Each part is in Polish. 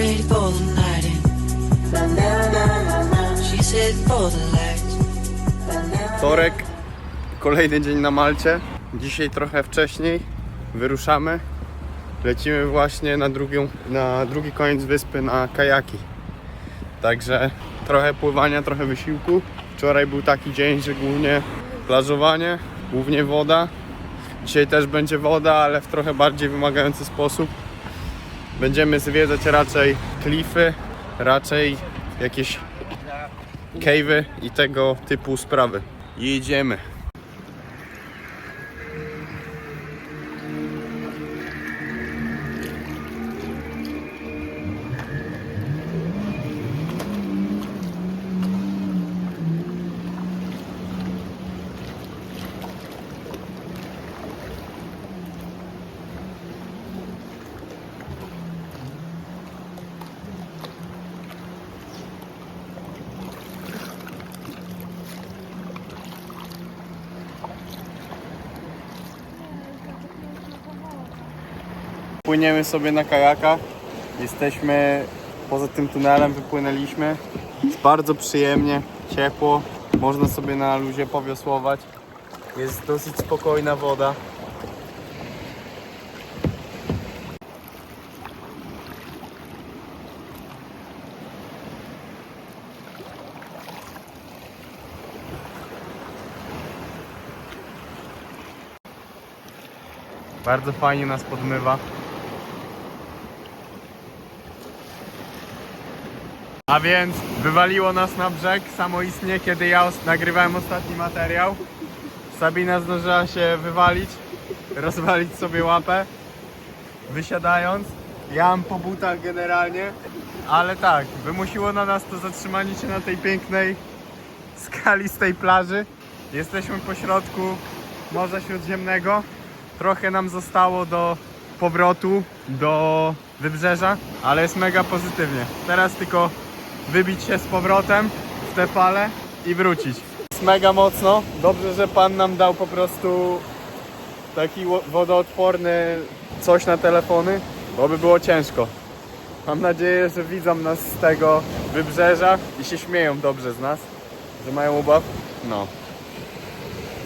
ready for the night. And she's heading for the lights. Wtorek, kolejny dzień na Malcie. Dzisiaj trochę wcześniej wyruszamy. Lecimy właśnie na, na drugi koniec wyspy na kajaki. Także trochę pływania, trochę wysiłku. Wczoraj był taki dzień, że głównie plażowanie, głównie woda. Dzisiaj też będzie woda, ale w trochę bardziej wymagający sposób. Będziemy zwiedzać raczej klify, raczej jakieś cave'y i tego typu sprawy. Jedziemy. Płyniemy sobie na kajakach. Jesteśmy poza tym tunelem, wypłynęliśmy. Jest bardzo przyjemnie, ciepło. Można sobie na luzie powiosłować. Jest dosyć spokojna woda. Bardzo fajnie nas podmywa. A więc wywaliło nas na brzeg samoistnie, kiedy ja nagrywałem ostatni materiał. Sabina zdążyła się wywalić, rozwalić sobie łapę, wysiadając. Ja mam po butach generalnie, ale tak, wymusiło na nas to zatrzymanie się na tej pięknej skalistej plaży. Jesteśmy po środku Morza Śródziemnego. Trochę nam zostało do powrotu do wybrzeża, ale jest mega pozytywnie. Teraz tylko wybić się z powrotem w te fale i wrócić. Jest mega mocno. Dobrze, że pan nam dał po prostu taki wo- wodoodporny coś na telefony, bo by było ciężko. Mam nadzieję, że widzą nas z tego wybrzeża i się śmieją dobrze z nas, że mają ubaw. No.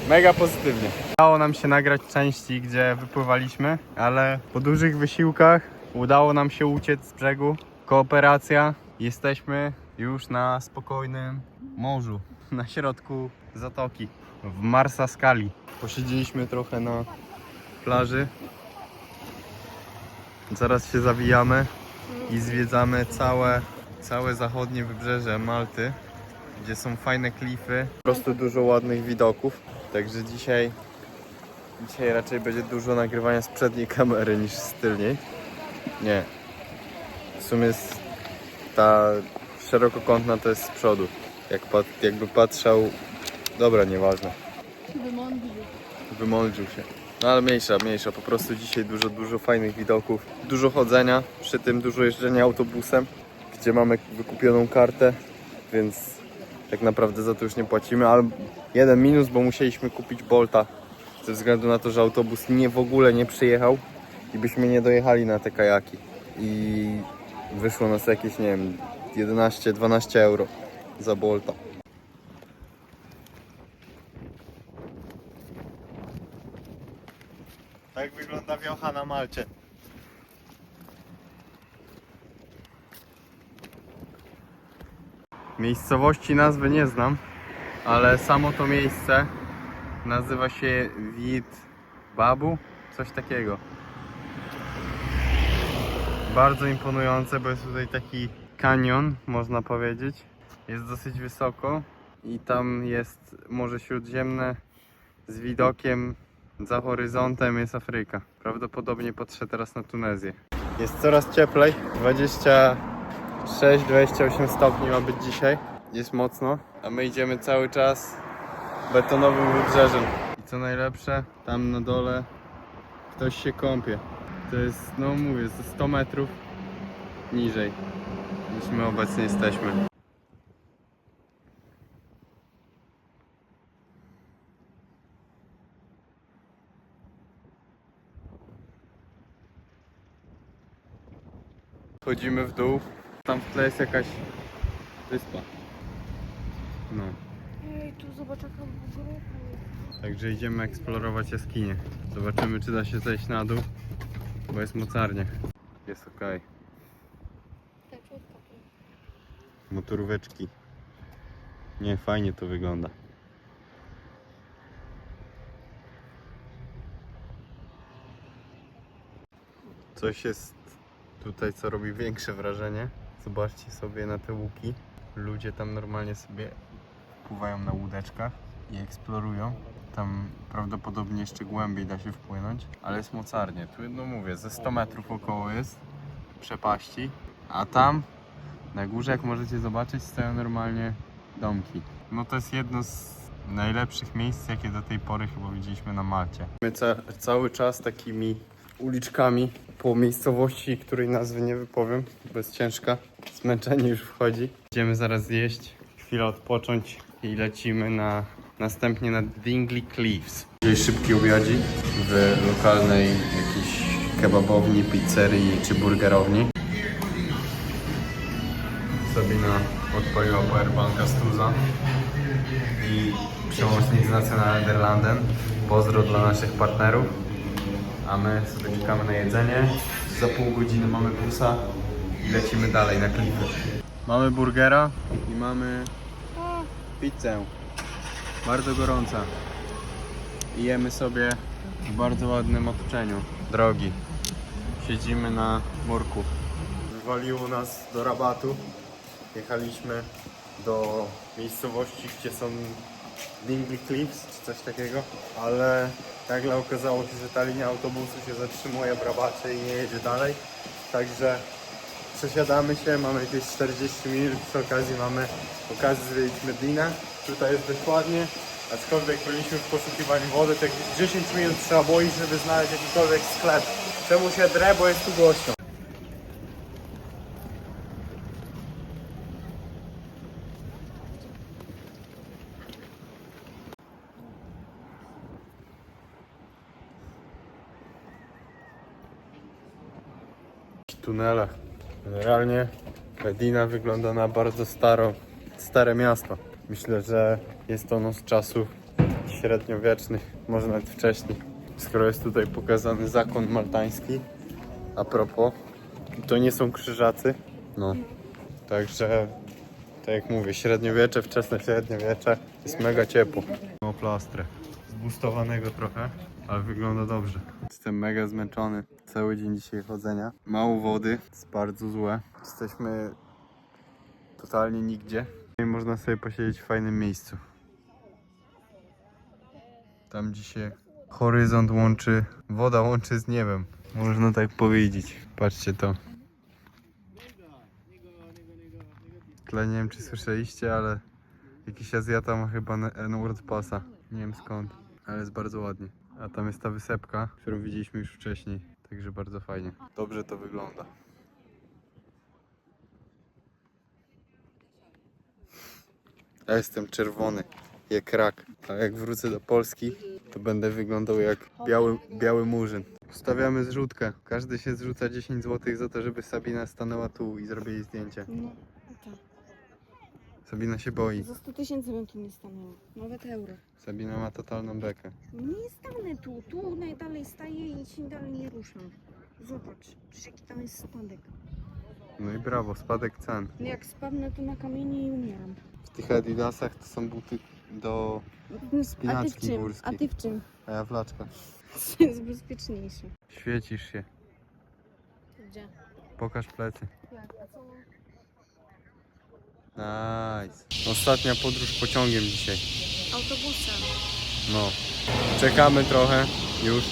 Mega pozytywnie. Udało nam się nagrać części, gdzie wypływaliśmy, ale po dużych wysiłkach udało nam się uciec z brzegu. Kooperacja. Jesteśmy już na spokojnym morzu, na środku zatoki, w Marsaskali. Posiedzieliśmy trochę na plaży. Zaraz się zawijamy i zwiedzamy całe, całe zachodnie wybrzeże Malty, gdzie są fajne klify. Po prostu dużo ładnych widoków. Także dzisiaj, dzisiaj raczej będzie dużo nagrywania z przedniej kamery niż z tylniej. Nie. W sumie ta szerokokątna to jest z przodu. Jak pat, jakby patrzał. Dobra, nieważne. Wymądrzył się. No ale mniejsza, mniejsza. Po prostu dzisiaj dużo, dużo fajnych widoków. Dużo chodzenia, przy tym dużo jeżdżenia autobusem, gdzie mamy wykupioną kartę, więc tak naprawdę za to już nie płacimy, ale jeden minus, bo musieliśmy kupić Bolta ze względu na to, że autobus nie w ogóle nie przyjechał i byśmy nie dojechali na te kajaki i wyszło nas jakieś, nie wiem, 11-12 euro za Bolta. Tak wygląda wiocha na Malcie. Miejscowości nazwy nie znam, ale samo to miejsce nazywa się Wid Babu, coś takiego. Bardzo imponujące, bo jest tutaj taki kanion, można powiedzieć. Jest dosyć wysoko i tam jest Morze Śródziemne z widokiem za horyzontem jest Afryka. Prawdopodobnie patrzę teraz na Tunezję. Jest coraz cieplej, 26-28 stopni ma być dzisiaj. Jest mocno, a my idziemy cały czas betonowym wybrzeżem. I co najlepsze, tam na dole ktoś się kąpie. To jest, no mówię, ze 100 metrów niżej niż my obecnie jesteśmy. Chodzimy w dół. Tam w tle jest jakaś wyspa. No. Ej, tu zobacz jaka grupa jest. Także idziemy eksplorować jaskinię. Zobaczymy czy da się zejść na dół, bo jest mocarnie. Jest ok. Motoróweczki. Nie, fajnie to wygląda. Coś jest tutaj, co robi większe wrażenie. Zobaczcie sobie na te łuki. Ludzie tam normalnie sobie pływają na łódeczkach i eksplorują. Tam prawdopodobnie jeszcze głębiej da się wpłynąć, ale jest mocarnie. Tu no mówię, ze 100 metrów około jest przepaści, a tam na górze, jak możecie zobaczyć, stoją normalnie domki. No to jest jedno z najlepszych miejsc, jakie do tej pory chyba widzieliśmy na Malcie. My ca cały czas takimi uliczkami po miejscowości, której nazwy nie wypowiem, bo jest ciężka. Zmęczenie już wchodzi. Idziemy zaraz zjeść, chwilę odpocząć i lecimy na następnie na Dingley Cliffs. Dzisiaj szybki obiadzik w lokalnej jakiejś kebabowni, pizzerii czy burgerowni. Sabina odpaliła powerbanka z Tuza i przełącznik z National Nederlanden. Pozdro dla naszych partnerów. A my sobie czekamy na jedzenie. Za pół godziny mamy busa i lecimy dalej na klify. Mamy burgera i mamy pizzę. Bardzo gorąca. I jemy sobie w bardzo ładnym otoczeniu. Drogi. Siedzimy na murku. Wywaliło nas do rabatu. Jechaliśmy do miejscowości, gdzie są Dingley Cliffs czy coś takiego, ale nagle okazało się, że ta linia autobusu się zatrzymuje w rabacie i nie jedzie dalej. Także przesiadamy się, mamy jakieś 40 minut, przy okazji mamy okazję zwiedzić Medinę. Tutaj jest dokładnie, aczkolwiek byliśmy w poszukiwaniu wody, to jakieś 10 minut trzeba było iść, żeby znaleźć jakikolwiek sklep. Czemu się drę, bo jest tu głośno. tunelach. Generalnie Medina wygląda na bardzo staro, stare miasto. Myślę, że jest ono z czasów średniowiecznych, może nawet wcześniej. Skoro jest tutaj pokazany zakon maltański, a propos, to nie są krzyżacy. No, także tak jak mówię, średniowiecze, wczesne średniowiecze, jest mega ciepło. Mam plastrę, zbustowanego trochę, ale wygląda dobrze. Jestem mega zmęczony. Cały dzień dzisiaj chodzenia. Mało wody, jest bardzo złe. Jesteśmy totalnie nigdzie. I można sobie posiedzieć w fajnym miejscu. Tam dzisiaj horyzont łączy, woda łączy z niebem. Można tak powiedzieć. Patrzcie to. Tle nie wiem czy słyszeliście, ale jakiś Azjata ma chyba N-word pasa. Nie wiem skąd, ale jest bardzo ładnie. A tam jest ta wysepka, którą widzieliśmy już wcześniej. Także bardzo fajnie. Dobrze to wygląda. Ja jestem czerwony, jak rak. A jak wrócę do Polski, to będę wyglądał jak biały, biały murzyn. Stawiamy zrzutkę. Każdy się zrzuca 10 zł za to, żeby Sabina stanęła tu i zrobiła jej zdjęcie. No. Sabina się boi. Za 100 tysięcy bym tu nie stanęła. Nawet euro. Sabina ma totalną bekę. Nie stanę tu. Tu najdalej staję i się dalej nie ruszam. Zobacz, przecież jaki tam jest spadek. No i brawo, spadek cen. No Jak spadnę to na kamienie i umieram. W tych adidasach to są buty do... A ty w Spinaczki czym? górskie. A ty w czym? A ja w laczkach. Co jest bezpieczniejsze? Świecisz się. Gdzie? Pokaż plecy. Jak? A co? Nice. Ostatnia podróż pociągiem dzisiaj. Autobusem. No. Czekamy trochę już.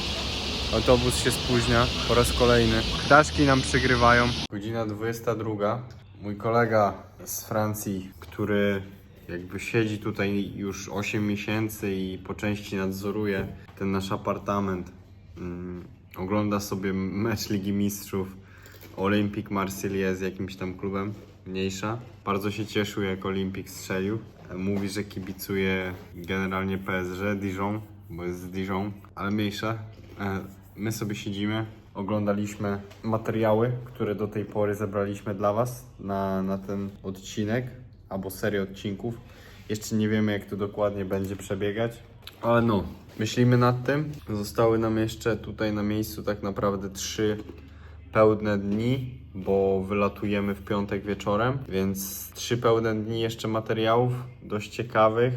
Autobus się spóźnia po raz kolejny. Ptaszki nam przygrywają. Godzina 22. Mój kolega z Francji, który jakby siedzi tutaj już 8 miesięcy i po części nadzoruje ten nasz apartament. Mm, ogląda sobie mecz Ligi Mistrzów Olympic Marseille z jakimś tam klubem mniejsza. Bardzo się cieszył jak Olimpik strzelił. Mówi, że kibicuje generalnie PSG Dijon, bo jest z Dijon, ale mniejsza. E, My sobie siedzimy, oglądaliśmy materiały, które do tej pory zebraliśmy dla Was na, na ten odcinek albo serię odcinków. Jeszcze nie wiemy, jak to dokładnie będzie przebiegać, ale no, myślimy nad tym. Zostały nam jeszcze tutaj na miejscu tak naprawdę trzy pełne dni, bo wylatujemy w piątek wieczorem, więc trzy pełne dni jeszcze materiałów dość ciekawych.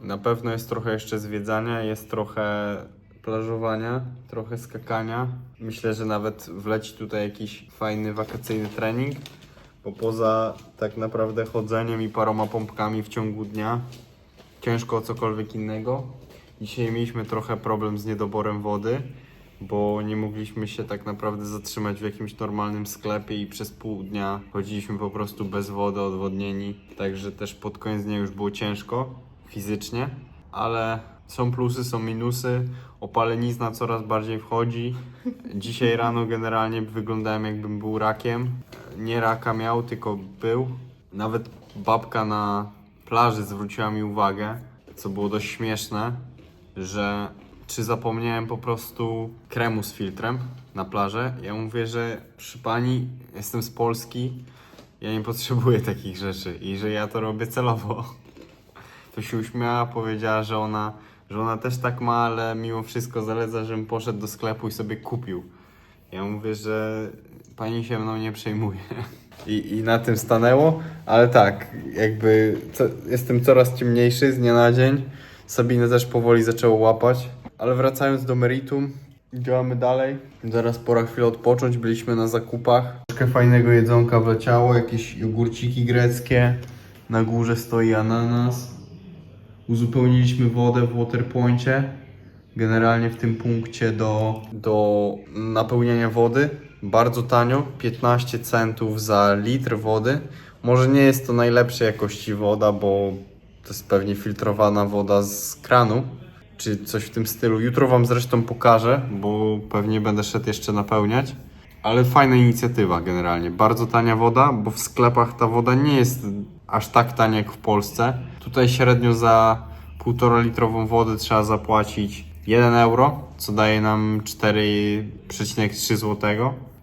Na pewno jest trochę jeszcze zwiedzania, jest trochę plażowania, trochę skakania. Myślę, że nawet wleci tutaj jakiś fajny wakacyjny trening, bo poza tak naprawdę chodzeniem i paroma pompkami w ciągu dnia ciężko o cokolwiek innego. Dzisiaj mieliśmy trochę problem z niedoborem wody, bo nie mogliśmy się tak naprawdę zatrzymać w jakimś normalnym sklepie i przez pół dnia chodziliśmy po prostu bez wody, odwodnieni. Także też pod koniec dnia już było ciężko fizycznie, ale są plusy, są minusy. Opalenizna coraz bardziej wchodzi. Dzisiaj rano generalnie wyglądałem jakbym był rakiem. Nie raka miał, tylko był. Nawet babka na plaży zwróciła mi uwagę, co było dość śmieszne, że czy zapomniałem po prostu kremu z filtrem na plażę. Ja mówię, że przy pani jestem z Polski, ja nie potrzebuję takich rzeczy i że ja to robię celowo. To się uśmiała, powiedziała, że ona, że ona też tak ma, ale mimo wszystko zaleca, żebym poszedł do sklepu i sobie kupił. Ja mówię, że pani się mną nie przejmuje. I, I na tym stanęło, ale tak, jakby co, jestem coraz ciemniejszy z dnia na dzień. Sabinę też powoli zaczęło łapać. Ale wracając do meritum, działamy dalej. Zaraz pora chwilę odpocząć, byliśmy na zakupach. Troszkę fajnego jedzonka wleciało, jakieś jogurciki greckie. Na górze stoi ananas. Uzupełniliśmy wodę w Waterpoincie. Generalnie w tym punkcie do, do napełniania wody. Bardzo tanio, 15 centów za litr wody. Może nie jest to najlepszej jakości woda, bo to jest pewnie filtrowana woda z kranu, czy coś w tym stylu. Jutro Wam zresztą pokażę, bo pewnie będę szedł jeszcze napełniać. Ale fajna inicjatywa generalnie. Bardzo tania woda, bo w sklepach ta woda nie jest aż tak tania jak w Polsce. Tutaj średnio za 1,5 litrową wodę trzeba zapłacić 1 euro, co daje nam 4,3 zł.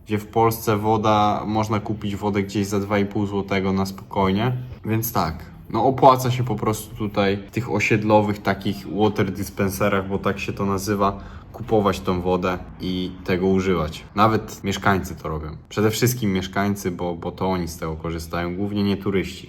Gdzie w Polsce woda, można kupić wodę gdzieś za 2,5 zł na spokojnie. Więc tak, no opłaca się po prostu tutaj w tych osiedlowych takich water dispenserach, bo tak się to nazywa, kupować tą wodę i tego używać. Nawet mieszkańcy to robią. Przede wszystkim mieszkańcy, bo, bo to oni z tego korzystają, głównie nie turyści.